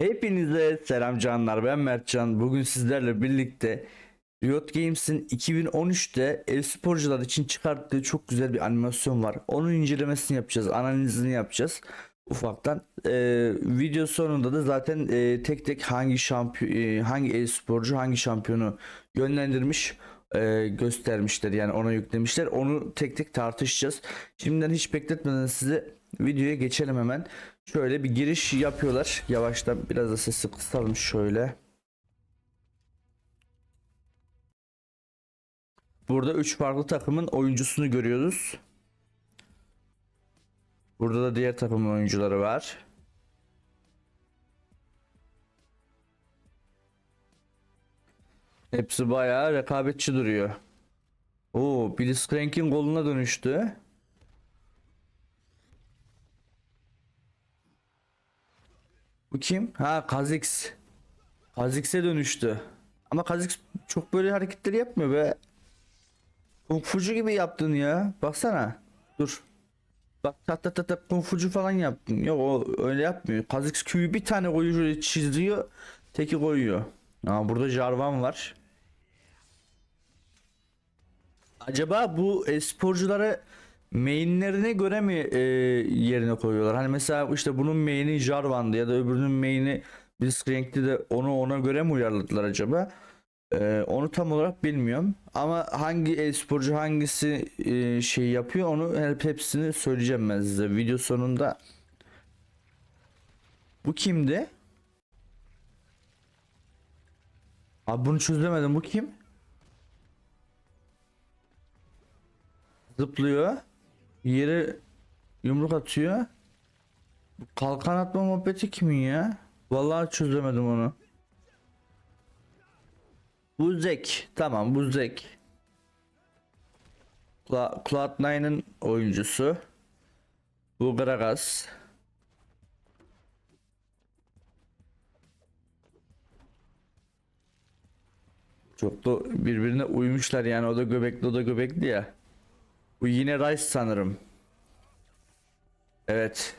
Hepinize selam canlar ben Mertcan. Bugün sizlerle birlikte Riot Games'in 2013'te e-sporcular için çıkarttığı çok güzel bir animasyon var. Onun incelemesini yapacağız, analizini yapacağız ufaktan. Ee, video sonunda da zaten e, tek tek hangi şampiyon, hangi e-sporcu hangi şampiyonu yönlendirmiş e, göstermişler yani ona yüklemişler. Onu tek tek tartışacağız. Şimdiden hiç bekletmeden size videoya geçelim hemen. Şöyle bir giriş yapıyorlar. Yavaştan biraz da sesi kısalım şöyle. Burada 3 farklı takımın oyuncusunu görüyoruz. Burada da diğer takımın oyuncuları var. Hepsi bayağı rekabetçi duruyor. Oo, Blitzcrank'in koluna dönüştü. Bu kim? Ha Kha'Zix. Kha'Zix'e dönüştü. Ama Kha'Zix çok böyle hareketleri yapmıyor be. Kung Fucu gibi yaptın ya. Baksana. Dur. Bak tat tat tat Kung Fucu falan yaptın. Yok o öyle yapmıyor. Kha'Zix Q'yu bir tane koyuyor şöyle çiziyor. Teki koyuyor. Aa, burada Jarvan var. Acaba bu e-sporcuları mainlerine göre mi e, yerine koyuyorlar? Hani mesela işte bunun main'i Jarvan'dı ya da öbürünün main'i Blitzcrank'ti de onu ona göre mi uyarladılar acaba? E, onu tam olarak bilmiyorum. Ama hangi e-sporcu hangisi e, şey yapıyor onu hep hepsini söyleyeceğim ben size video sonunda. Bu kimdi? Abi bunu çözemedim. Bu kim? Zıplıyor. Yere yumruk atıyor. Kalkan atma muhabbeti kimin ya? Vallahi çözemedim onu. Bu Zek. Tamam bu Zek. Cla- Cloud9'ın oyuncusu. Bu Gragas. Çok da birbirine uymuşlar yani o da göbekli o da göbekli ya. Bu yine Rice sanırım. Evet.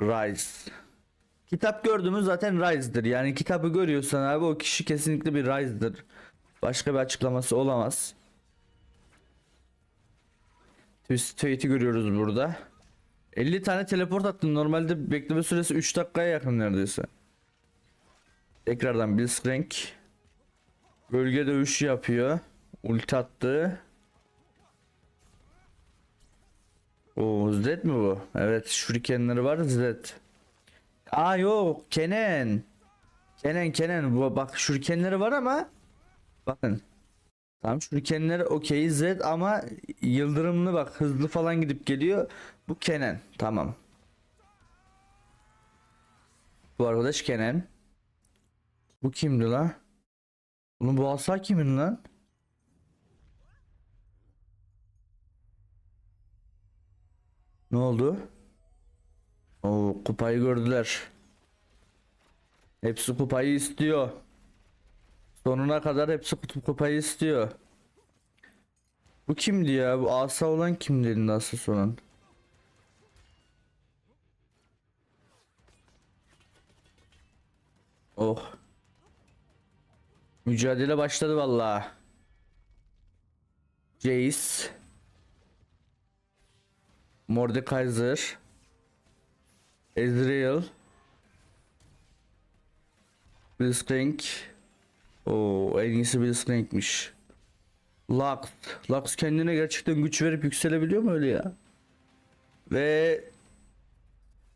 Rice. Kitap gördüğümüz zaten Rise'dır. Yani kitabı görüyorsan abi o kişi kesinlikle bir Rise'dır. Başka bir açıklaması olamaz. Tweet'i görüyoruz burada. 50 tane teleport attım. Normalde bekleme süresi 3 dakikaya yakın neredeyse. Tekrardan Blitzcrank. Bölge dövüşü yapıyor. Ulti attı. O Z mi bu? Evet şurikenleri var Z. Aa yok Kenen. Kenen Kenen bu bak şurikenleri var ama bakın. Tamam şurikenleri okey Z ama yıldırımlı bak hızlı falan gidip geliyor. Bu Kenen tamam. Bu arkadaş Kenen. Bu kimdi lan? Bunun bu asa kimin lan? Ne oldu? O kupayı gördüler. Hepsi kupayı istiyor. Sonuna kadar hepsi kupayı istiyor. Bu kimdi ya? Bu asa olan kimdi elinde asas olan? Oh. Mücadele başladı vallahi. Jace. Mordekaiser. Ezreal. Blitzcrank. Oo, en iyisi Blitzcrank'miş. Lux. Lux kendine gerçekten güç verip yükselebiliyor mu öyle ya? Ve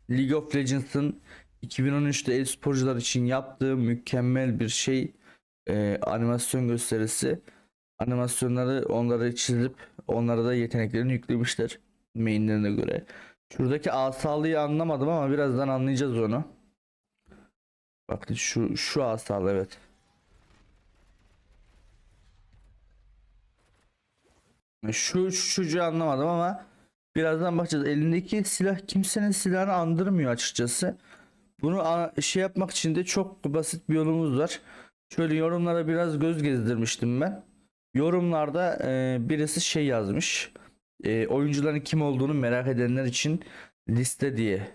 League of Legends'ın 2013'te e-sporcular için yaptığı mükemmel bir şey e, animasyon gösterisi. Animasyonları onları çizip onlara da yeteneklerini yüklemişler mainlerine göre. Şuradaki asalıyı anlamadım ama birazdan anlayacağız onu. Bakın şu şu asal evet. Şu, şu çocuğu anlamadım ama birazdan bakacağız. Elindeki silah kimsenin silahını andırmıyor açıkçası. Bunu şey yapmak için de çok basit bir yolumuz var. Şöyle yorumlara biraz göz gezdirmiştim ben. Yorumlarda e, birisi şey yazmış. E, oyuncuların kim olduğunu merak edenler için liste diye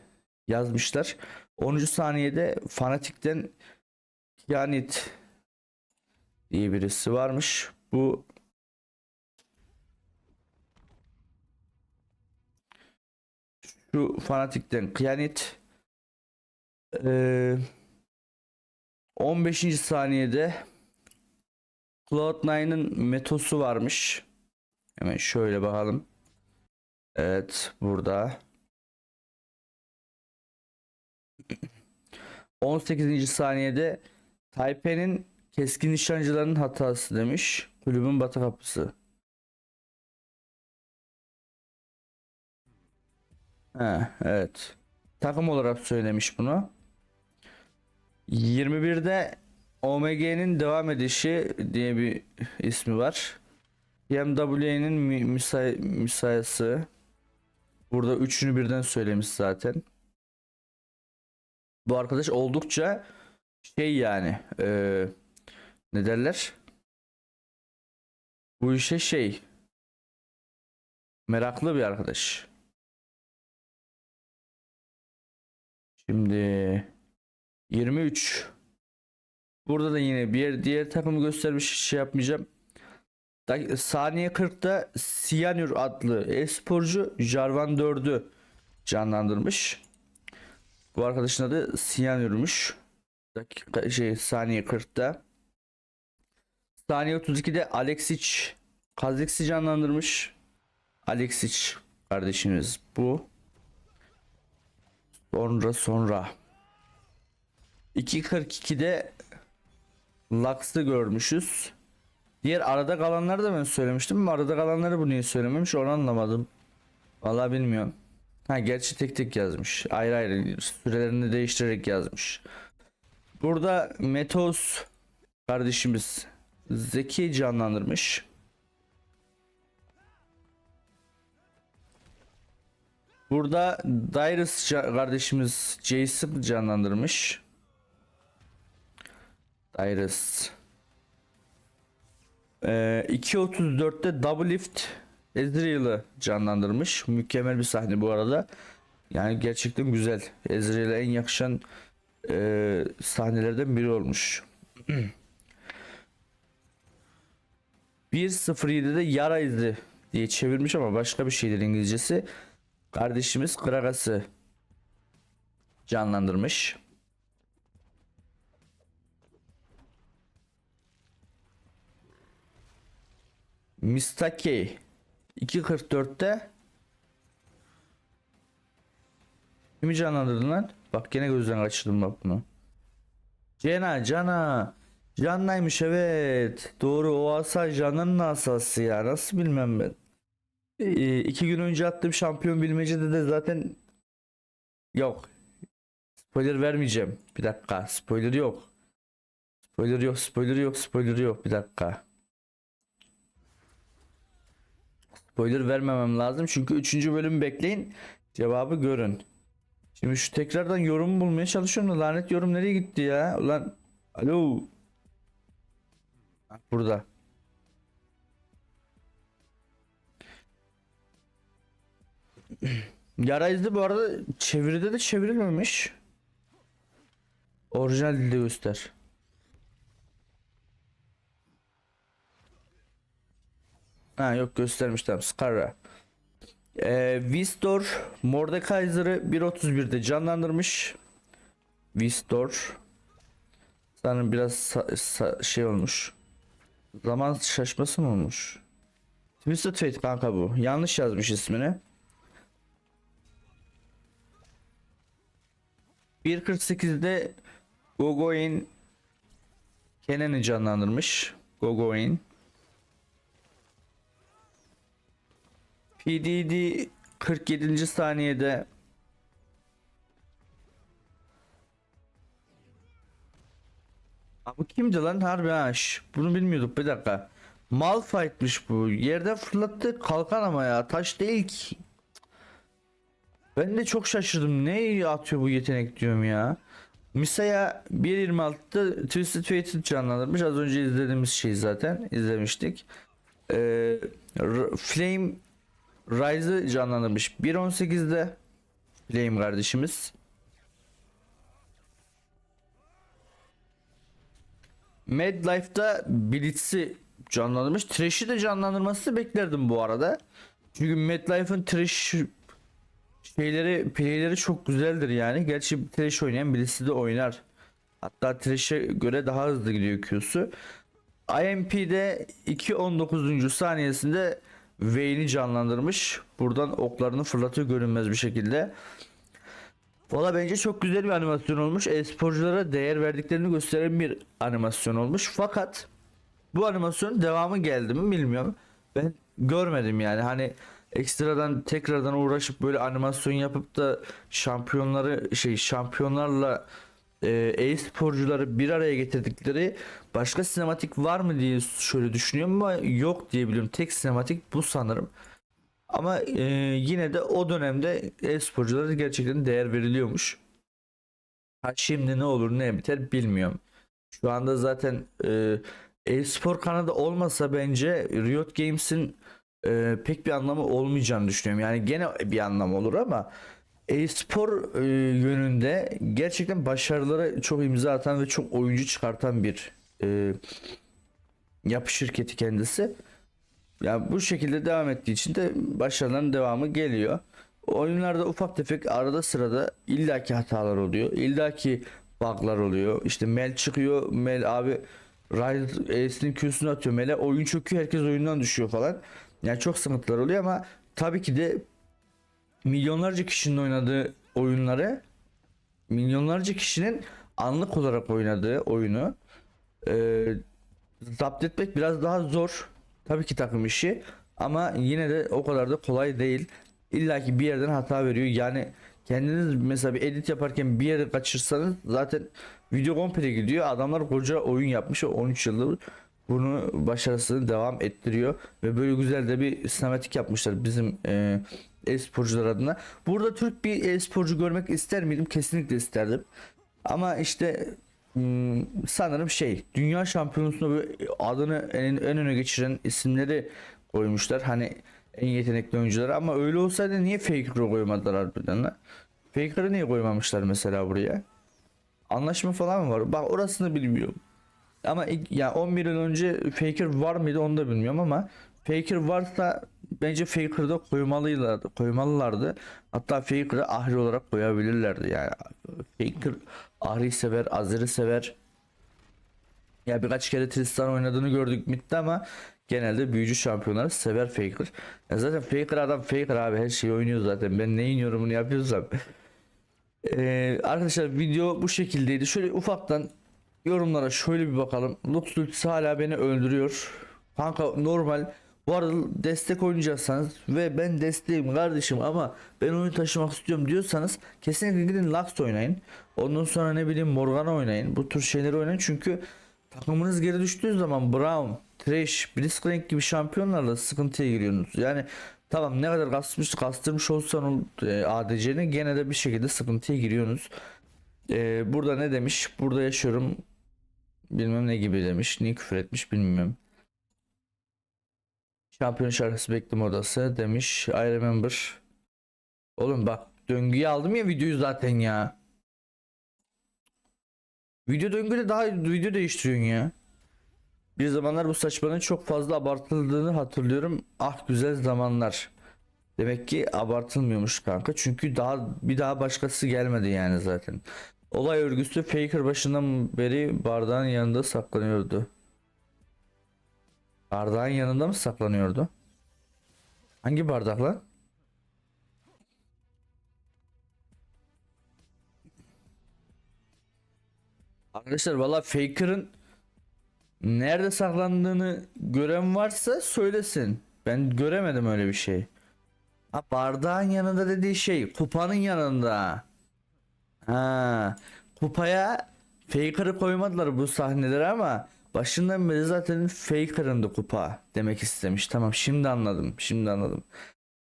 yazmışlar. 10. saniyede Fanatik'ten Yanit diye birisi varmış. Bu şu Fanatik'ten Kıyanet eee 15. saniyede Cloud9'ın metosu varmış. Hemen şöyle bakalım. Evet burada. 18. saniyede Taipei'nin keskin nişancıların hatası demiş. Kulübün batı kapısı. He, evet. Takım olarak söylemiş bunu. 21'de OMG'nin devam edişi diye bir ismi var. BMW'nin müsa- müsayası. Burada üçünü birden söylemiş zaten. Bu arkadaş oldukça şey yani eee, ne derler? Bu işe şey meraklı bir arkadaş. Şimdi 23 Burada da yine bir diğer takımı göstermiş şey yapmayacağım. Saniye 40'ta Siyanür adlı e-sporcu Jarvan 4'ü canlandırmış. Bu arkadaşın adı Siyanür'müş. Dakika şey saniye 40'ta. Saniye 32'de Alexic Kazix'i canlandırmış. Alexic kardeşimiz bu. Sonra sonra 2.42'de Lux'ı görmüşüz. Diğer arada kalanları da ben söylemiştim ama arada kalanları bu niye söylememiş onu anlamadım. Vallahi bilmiyorum. Ha gerçi tek tek yazmış. Ayrı ayrı sürelerini değiştirerek yazmış. Burada Metos kardeşimiz Zeki canlandırmış. Burada Dyrus kardeşimiz Jason canlandırmış. Dyrus. Ee, 2.34'te Double Lift Ezreal'ı canlandırmış. Mükemmel bir sahne bu arada. Yani gerçekten güzel. Ezreal'e en yakışan e, sahnelerden biri olmuş. 1.07'de yara izi diye çevirmiş ama başka bir şeydir İngilizcesi. Kardeşimiz Kragas'ı canlandırmış. Mistake 2.44'te Kimi canlandırdın lan? Bak gene gözden kaçırdım bak bunu. Cena, Cana. Can'laymış evet. Doğru o asa Can'ın asası ya. Nasıl bilmem ben. Ee, iki gün önce attığım şampiyon bilmecede de zaten yok. Spoiler vermeyeceğim. Bir dakika. Spoiler yok. Spoiler yok. Spoiler yok. Spoiler yok. Bir dakika. Spoiler vermemem lazım çünkü 3. bölümü bekleyin. Cevabı görün. Şimdi şu tekrardan yorum bulmaya çalışıyorum da lanet yorum nereye gitti ya? Ulan alo. Burada. Yara izi bu arada çeviride de çevrilmemiş. Orijinal dilde göster. Ha yok göstermiş tamam. Scarra. Ee, Vistor Mordekaiser'ı 1.31'de canlandırmış. Vistor sanırım biraz şey olmuş. Zaman şaşması mı olmuş? Twisted Fate kanka bu. Yanlış yazmış ismini. 1.48'de Gogoin Kenan'ı canlandırmış. Gogoin. PDD 47. saniyede. Bu kimdi lan? Harbi ha bunu bilmiyorduk. Bir dakika. Malphite'miş bu. Yerden fırlattı. Kalkan ama ya. Taş değil ki. Ben de çok şaşırdım. Ne atıyor bu yetenek diyorum ya. Misaya 1.26'da Twisted Fate'i canlandırmış. Az önce izlediğimiz şey zaten izlemiştik. Ee, Flame Ryze'ı canlandırmış 1.18'de. Bileyim kardeşimiz. Madlife'da Blitz'i canlandırmış. Trash'i de canlandırması beklerdim bu arada. Çünkü Madlife'ın Trash şeyleri, playleri çok güzeldir yani. Gerçi Trash oynayan birisi de oynar. Hatta Trash'e göre daha hızlı gidiyor Q'su. IMP'de 2.19. saniyesinde Vayne'i canlandırmış. Buradan oklarını fırlatıyor görünmez bir şekilde. Valla bence çok güzel bir animasyon olmuş. E-sporculara değer verdiklerini gösteren bir animasyon olmuş. Fakat bu animasyonun devamı geldi mi bilmiyorum. Ben görmedim yani. Hani ekstradan tekrardan uğraşıp böyle animasyon yapıp da şampiyonları şey şampiyonlarla e-sporcuları bir araya getirdikleri başka sinematik var mı diye şöyle düşünüyorum ama yok diye biliyorum. Tek sinematik bu sanırım. Ama e, yine de o dönemde e-sporculara gerçekten değer veriliyormuş. Ha şimdi ne olur ne biter bilmiyorum. Şu anda zaten e, e-spor kanadı olmasa bence Riot Games'in e, pek bir anlamı olmayacağını düşünüyorum. Yani gene bir anlam olur ama e-spor e, yönünde gerçekten başarılara çok imza atan ve çok oyuncu çıkartan bir e, yapı şirketi kendisi. Ya bu şekilde devam ettiği için de başarıların devamı geliyor. Oyunlarda ufak tefek arada sırada illaki hatalar oluyor. illaki bug'lar oluyor. İşte Mel çıkıyor. Mel abi Ryze E'sinin Q'sunu atıyor Mel'e. Oyun çöküyor. Herkes oyundan düşüyor falan. Yani çok sıkıntılar oluyor ama tabii ki de milyonlarca kişinin oynadığı oyunları milyonlarca kişinin anlık olarak oynadığı oyunu e, zapt etmek biraz daha zor. Tabii ki takım işi ama yine de o kadar da kolay değil. İlla ki bir yerden hata veriyor. Yani kendiniz mesela bir edit yaparken bir yere kaçırsanız zaten video komple gidiyor. Adamlar koca oyun yapmış 13 yıldır bunu başarısını devam ettiriyor ve böyle güzel de bir sinematik yapmışlar bizim e, e-sporcular adına. Burada Türk bir e-sporcu görmek ister miydim? Kesinlikle isterdim. Ama işte Hmm, sanırım şey dünya şampiyonasında adını en, en öne geçiren isimleri koymuşlar. Hani en yetenekli oyuncular ama öyle olsaydı niye Faker'ı koymadılar harbiden? Faker'ı niye koymamışlar mesela buraya? Anlaşma falan mı var? Bak orasını bilmiyorum. Ama ya 11 yıl önce Faker var mıydı onu da bilmiyorum ama Faker varsa bence Faker'da koymalılardı, koymalılardı. Hatta Faker'ı Ahri olarak koyabilirlerdi yani. Faker Ahri sever, Azir'i sever. Ya birkaç kere Tristan oynadığını gördük midde ama genelde büyücü şampiyonları sever Faker. Ya zaten Faker adam Faker abi her şeyi oynuyor zaten. Ben neyin yorumunu yapıyorsam. Ee, arkadaşlar video bu şekildeydi. Şöyle ufaktan yorumlara şöyle bir bakalım. Lux hala beni öldürüyor. Kanka normal. Bu arada destek oynayacaksanız ve ben desteğim kardeşim ama ben oyun taşımak istiyorum diyorsanız kesinlikle gidin Lux oynayın. Ondan sonra ne bileyim Morgana oynayın. Bu tür şeyleri oynayın çünkü takımınız geri düştüğü zaman Brown, Thresh, Blitzcrank gibi şampiyonlarla sıkıntıya giriyorsunuz. Yani tamam ne kadar kasmış kastırmış olsan e, ADC'ni gene de bir şekilde sıkıntıya giriyorsunuz. E, burada ne demiş? Burada yaşıyorum bilmem ne gibi demiş. Niye küfür etmiş bilmiyorum. Şampiyon şarkısı bekleme odası demiş. I remember. Oğlum bak döngüyü aldım ya videoyu zaten ya. Video döngüde daha video değiştiriyorsun ya. Bir zamanlar bu saçmalığın çok fazla abartıldığını hatırlıyorum. Ah güzel zamanlar. Demek ki abartılmıyormuş kanka. Çünkü daha bir daha başkası gelmedi yani zaten. Olay örgüsü Faker başından beri bardağın yanında saklanıyordu. Bardağın yanında mı saklanıyordu? Hangi bardak lan? Arkadaşlar valla Faker'ın nerede saklandığını gören varsa söylesin. Ben göremedim öyle bir şey. Ha bardağın yanında dediği şey kupanın yanında. Ha kupaya Faker'ı koymadılar bu sahneleri ama başından beri zaten Faker'ın da kupa demek istemiş. Tamam şimdi anladım. Şimdi anladım.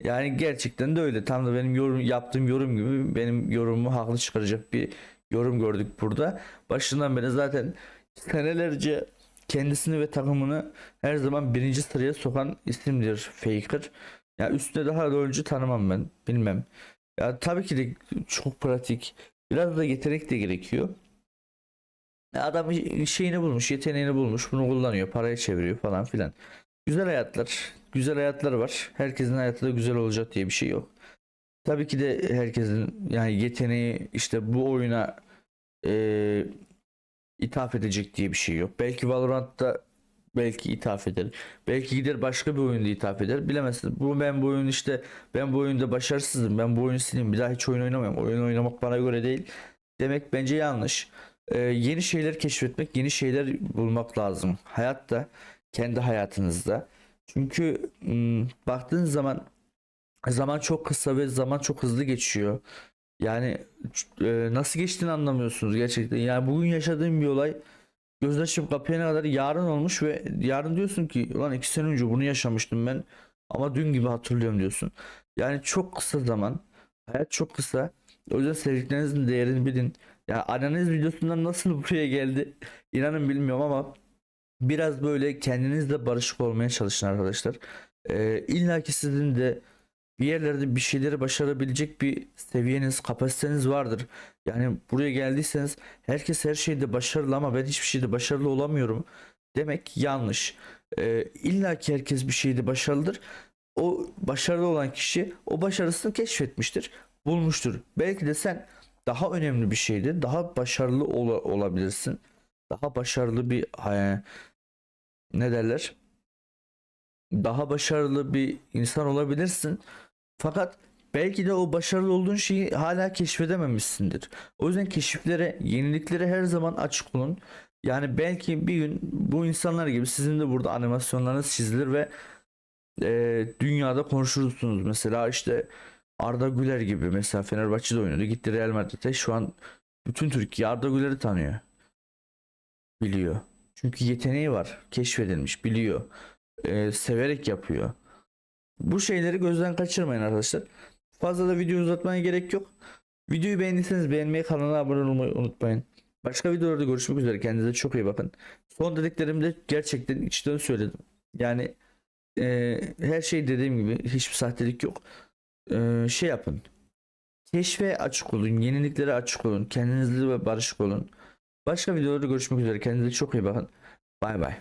Yani gerçekten de öyle. Tam da benim yorum yaptığım yorum gibi benim yorumumu haklı çıkaracak bir yorum gördük burada. Başından beri zaten senelerce kendisini ve takımını her zaman birinci sıraya sokan isimdir Faker. Ya üstüne daha da tanımam ben. Bilmem. Ya tabii ki de çok pratik. Biraz da yetenek de gerekiyor. Adam şeyini bulmuş, yeteneğini bulmuş, bunu kullanıyor, paraya çeviriyor falan filan. Güzel hayatlar, güzel hayatlar var. Herkesin hayatı da güzel olacak diye bir şey yok. Tabii ki de herkesin yani yeteneği işte bu oyuna eee ithaf edecek diye bir şey yok. Belki Valorant'ta belki ithaf eder. Belki gider başka bir oyunda ithaf eder. Bilemezsiniz. Bu ben bu oyun işte ben bu oyunda başarısızım. Ben bu oyunu sileyim. Bir daha hiç oyun oynamıyorum. Oyun oynamak bana göre değil. Demek bence yanlış. Ee, yeni şeyler keşfetmek, yeni şeyler bulmak lazım. Hayatta, kendi hayatınızda. Çünkü ım, baktığın zaman zaman çok kısa ve zaman çok hızlı geçiyor. Yani e, nasıl geçtiğini anlamıyorsunuz gerçekten. Yani bugün yaşadığım bir olay göz açıp kapayana kadar yarın olmuş ve yarın diyorsun ki ulan iki sene önce bunu yaşamıştım ben ama dün gibi hatırlıyorum diyorsun. Yani çok kısa zaman. Hayat çok kısa. O yüzden sevdiklerinizin değerini bilin. Ya analiz videosundan nasıl buraya geldi inanın bilmiyorum ama biraz böyle kendinizle barışık olmaya çalışın arkadaşlar. Ee, İlla ki sizin de bir yerlerde bir şeyleri başarabilecek bir seviyeniz, kapasiteniz vardır. Yani buraya geldiyseniz herkes her şeyde başarılı ama ben hiçbir şeyde başarılı olamıyorum demek yanlış. Ee, İlla ki herkes bir şeyde başarılıdır. O başarılı olan kişi o başarısını keşfetmiştir, bulmuştur. Belki de sen daha önemli bir şeyde daha başarılı ola- olabilirsin. Daha başarılı bir e, ne derler? Daha başarılı bir insan olabilirsin. Fakat belki de o başarılı olduğun şeyi hala keşfedememişsindir. O yüzden keşiflere, yeniliklere her zaman açık olun. Yani belki bir gün bu insanlar gibi sizin de burada animasyonlarınız çizilir ve e, dünyada konuşursunuz. Mesela işte Arda Güler gibi mesela Fenerbahçe'de oynadı. Gitti Real Madrid'e. Şu an bütün Türkiye Arda Güler'i tanıyor. Biliyor. Çünkü yeteneği var. Keşfedilmiş. Biliyor. E, severek yapıyor. Bu şeyleri gözden kaçırmayın arkadaşlar. Fazla da video uzatmaya gerek yok. Videoyu beğendiyseniz beğenmeyi, kanala abone olmayı unutmayın. Başka videolarda görüşmek üzere. Kendinize çok iyi bakın. Son dediklerimi de gerçekten içten söyledim. Yani e, her şey dediğim gibi hiçbir sahtelik yok. E, şey yapın. Keşfe açık olun. Yeniliklere açık olun. Kendinizle ve barışık olun. Başka videolarda görüşmek üzere. Kendinize çok iyi bakın. Bay bay.